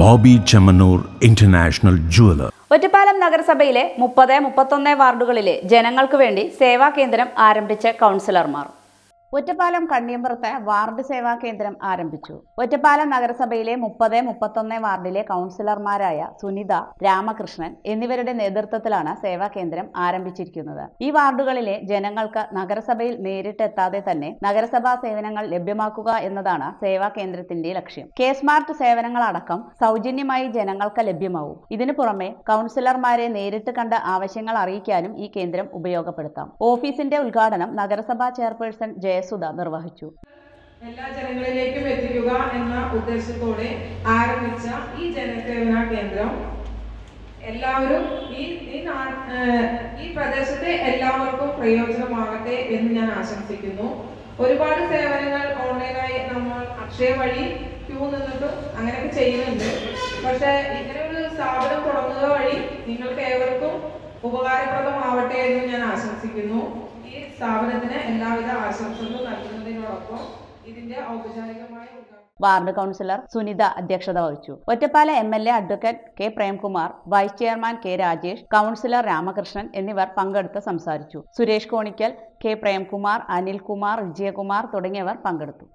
Boby Chemmanur international jeweller. Ottapalam നഗരസഭയിലെ മുപ്പത് മുപ്പത്തൊന്ന് വാർഡുകളിലെ ജനങ്ങൾക്ക് വേണ്ടി സേവാ കേന്ദ്രം ആരംഭിച്ച കൗൺസിലർമാർ. ഒറ്റപ്പാലം കണ്ണിയമ്പുറത്ത് വാർഡ് സേവാ കേന്ദ്രം ആരംഭിച്ചു. ഒറ്റപ്പാലം നഗരസഭയിലെ മുപ്പത് മുപ്പത്തൊന്ന് വാർഡിലെ കൗൺസിലർമാരായ സുനിത രാമകൃഷ്ണൻ എന്നിവരുടെ നേതൃത്വത്തിലാണ് സേവാ കേന്ദ്രം ആരംഭിച്ചിരിക്കുന്നത്. ഈ വാർഡുകളിലെ ജനങ്ങൾക്ക് നഗരസഭയിൽ നേരിട്ടെത്താതെ തന്നെ നഗരസഭാ സേവനങ്ങൾ ലഭ്യമാക്കുക എന്നതാണ് സേവാ കേന്ദ്രത്തിന്റെ ലക്ഷ്യം. കെ സ്മാർട്ട് സേവനങ്ങളടക്കം സൗജന്യമായി ജനങ്ങൾക്ക് ലഭ്യമാവും. ഇതിനു പുറമെ കൗൺസിലർമാരെ നേരിട്ട് കണ്ട ആവശ്യങ്ങൾ അറിയിക്കാനും ഈ കേന്ദ്രം ഉപയോഗപ്പെടുത്താം. ഓഫീസിന്റെ ഉദ്ഘാടനം നഗരസഭാ ചെയർപേഴ്സൺ ജയസുധ നിർവഹിച്ചു. എല്ലാ ജനങ്ങളിലേക്കും എത്തിക്കുക എന്ന ഉദ്ദേശത്തോടെ ആരംഭിച്ച ഈ ജനസേവന കേന്ദ്രം എല്ലാവരും ഈ ഈ പ്രദേശത്തെ എല്ലാവർക്കും പ്രയോജനമാകട്ടെ എന്ന് ഞാൻ ആശംസിക്കുന്നു. ഒരുപാട് സേവനങ്ങൾ ഓൺലൈനായി നമ്മൾ അക്ഷയ വഴി ക്യൂ നിന്നിട്ടും അങ്ങനെയൊക്കെ ചെയ്യുന്നുണ്ട്. പക്ഷെ ഇങ്ങനെ ഒരു സ്ഥാപനം തുടങ്ങുക വഴി നിങ്ങൾക്ക് ഏവർക്കും ഉപകാരപ്രദമാവട്ടെ എന്ന് ഞാൻ ആശംസിക്കുന്നു ഈ സ്ഥാപനത്തിന് എല്ലാവിധ ആശംസകളും നൽകുന്നതിനോടൊപ്പം ഇതിന്റെ ഔപചാരികമായ വാർഡ് കൗൺസിലർ സുനിത അധ്യക്ഷത വഹിച്ചു. Ottapala M L A advocate K Premkumar vice chairman K Rajesh councillor Ramakrishnan എന്നിവർ പങ്കെടുത്ത് സംസാരിച്ചു. സുരേഷ് കോണിക്കൽ കെ പ്രേംകുമാർ അനിൽകുമാർ വിജയകുമാർ തുടങ്ങിയവർ പങ്കെടുത്തു.